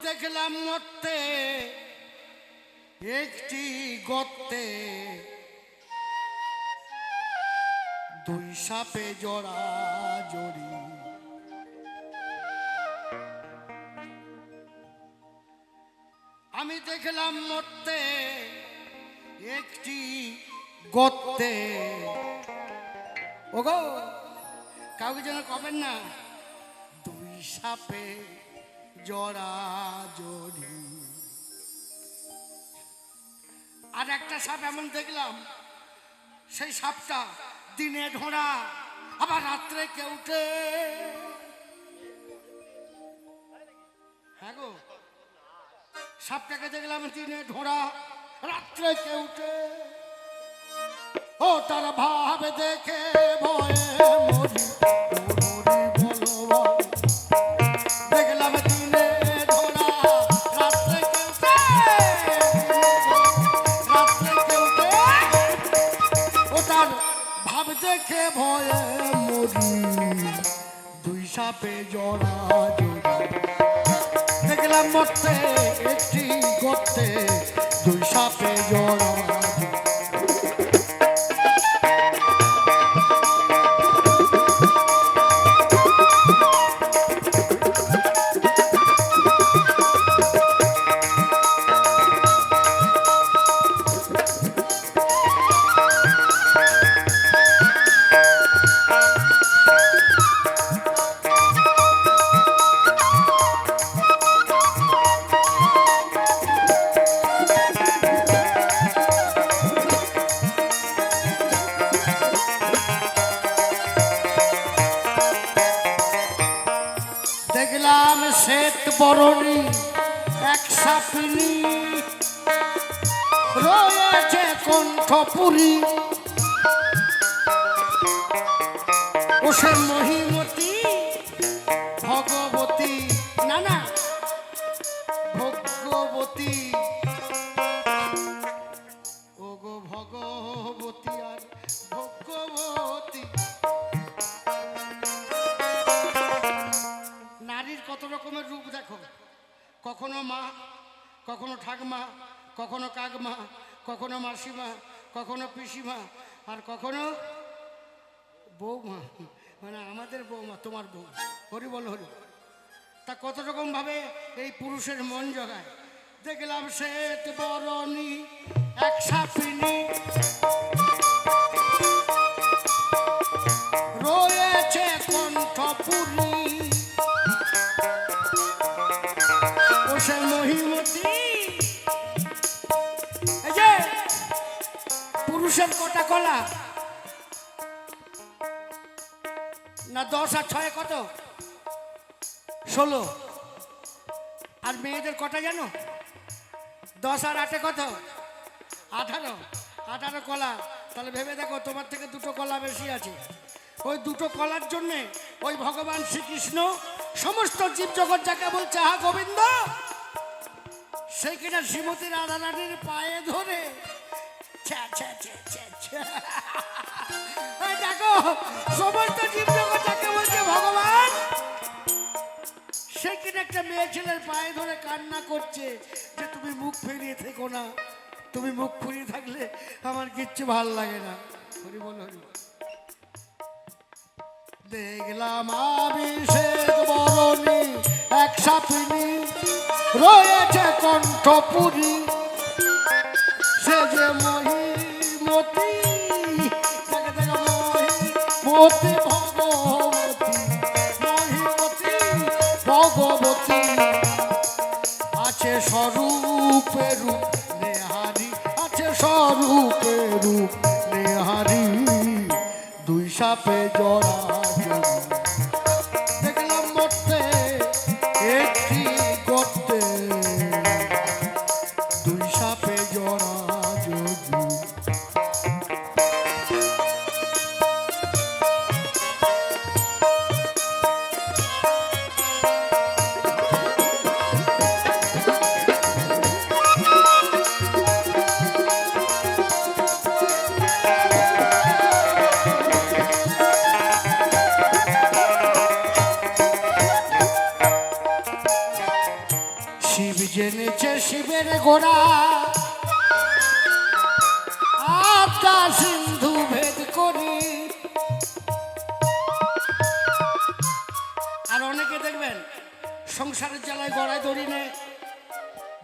দেখলাম মরতে একটি গর্তে দুই সাপে জড়া জড়ি। আমি দেখলাম মরতে একটি গর্তে। ওগো, কাউকে যেন কবেন না, দুই সাপে জড়া জড়ি আর একটা সাপ এমন দেখলাম, সেই সাপটা দিনে ঢোড়া, আবার রাত্রে কেউটে হ্যাঁ গো, সাপটাকে দেখলাম দিনে ঢোড়া, রাত্রে কেউটে ও তার ভাবে দেখে ভয়ে সাপে জড়া জড়া। দেখলাম মরতে একটি করতে দুই সাপে জড়া। বরণী এক সাপিনী রয়েছে কণ্ঠপুরী। ও সে কখনো মা, কখনো ঠাকমা, কখনো কাকমা, কখনো মাসিমা, কখনো পিসিমা, আর কখনো বৌমা। মানে আমাদের বৌমা, তোমার বউ হরি বল, হরি তা কত রকম ভাবে এই পুরুষের মন জগায়? দেখলাম শ্বেত বরণী, এক সাপিনী। রয়েছে কণ্ঠপুরী ও পুরুষের কটা কলা? না, দশ আর ছয় কত? ষোলো। আর মেয়েদের কটা জানো? দশ আর আটে কত? আঠারো। আঠারো কলা। তাহলে ভেবে দেখো, তোমার থেকে দুটো কলা বেশি আছে। ওই দুটো কলার জন্যে ওই ভগবান শ্রীকৃষ্ণ সমস্ত জীবজগৎ যাকে বলছে হা গোবিন্দ সেই কিনা শ্রীমতী রাধা রানীর পায়ে ধরে। দেখো, সমস্ত বলছে, ভগবান সে একটা মেয়ে ছেলের পায়ে ধরে কান্না করছে যে তুমি মুখ ফিরিয়ে থেকো না। তুমি মুখ ফিরিয়ে থাকলে আমার কিচ্ছু ভালো লাগে না। হরি বল হরি বল। দেখলাম অভিষেক বরণী এক সাপিনী রয়েছে কণ্ঠপুরী সে যে মহিমতী, দেখে ভগবতী, মহিমতী, ভগবতী আছে স্বরূপে রূপ নেহারি, আছে স্বরূপে রূপ নেহারি দুই সাপে জড়ি। গোড়া আত্মা সিন্ধু ভেদ করি। আর অনেকে দেখবেন, সংসারের জ্বালায় গড়ায় দড়ি নেয়,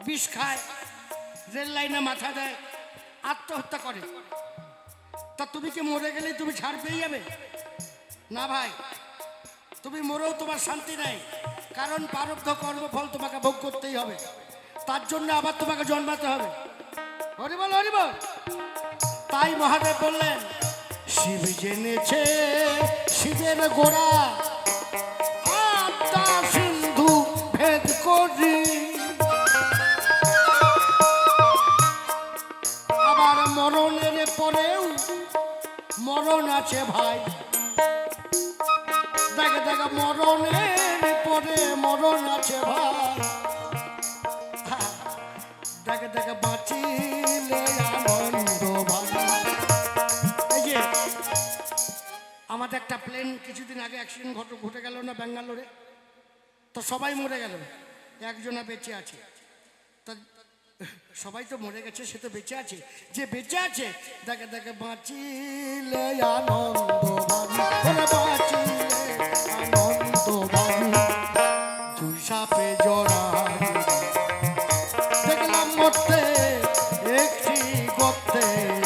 বিষ খায়, রেল লাইনে মাথা দেয়, আত্মহত্যা করে। তা তুমি কি মরে গেলে তুমি ছাড় পেয়ে যাবে? না ভাই, তুমি মরেও তোমার শান্তি নেই, কারণ প্রারব্ধ কর্মফল তোমাকে ভোগ করতেই হবে। তার জন্য আবার তোমাকে জন্মাতে হবে। হরি বল হরি বল। তাই মহাদেব বললেন, শিব জেনেছে, শিবের গোড়া, আত্মা সিন্ধু ভেদ করি। আবার মরণের পরেও মরণ আছে ভাই। দেখে দেখে, মরণের পরে মরণ আছে ভাই। আমাদের একটা প্লেন কিছুদিন আগে অ্যাক্সিডেন্ট ঘটে ঘটে গেল না ব্যাঙ্গালোরে? তো সবাই মরে গেল। একজনা বেঁচে আছে। তা সবাই তো মরে গেছে, সে তো বেঁচে আছে। যে বেঁচে আছে দেখে দেখে বাঁচিলে আনন্দ বাঁচিলে একটি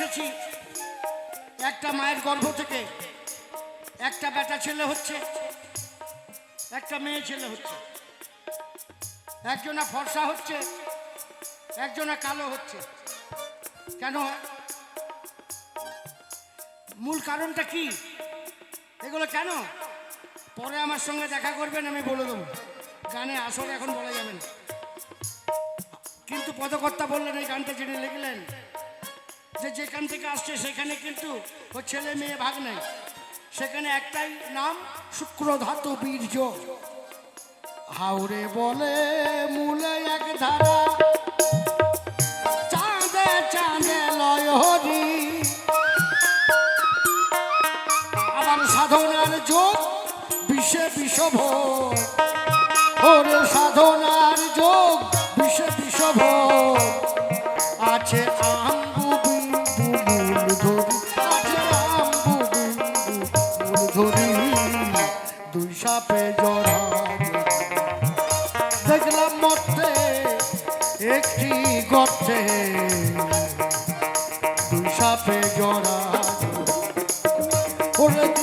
এসেছি। একটা মায়ের গর্ভ থেকে একটা বেটা ছেলে হচ্ছে, একটা মেয়ে ছেলে হচ্ছে। একজনা ফর্সা হচ্ছে, একজনা কালো হচ্ছে। কেন? মূল কারণটা কি? এগুলো কেন? পরে আমার সঙ্গে দেখা করবেন, আমি বলে দেবো। গানে আসলে এখন বলা যাবে না। কিন্তু পদকর্তা বললেন, এই গানটা যিনি লিখলেন যে যেখান থেকে আসছে, সেখানে কিন্তু ও ছেলে মেয়ে ভাগ নেই। সেখানে একটাই নাম শুক্র ধাতু বীর্য। হাওড়ে বলে মূলে এক ধারা। চাঁদে চাঁদে লয় হরি। আবার সাধনার যোগ বিষে Thank you.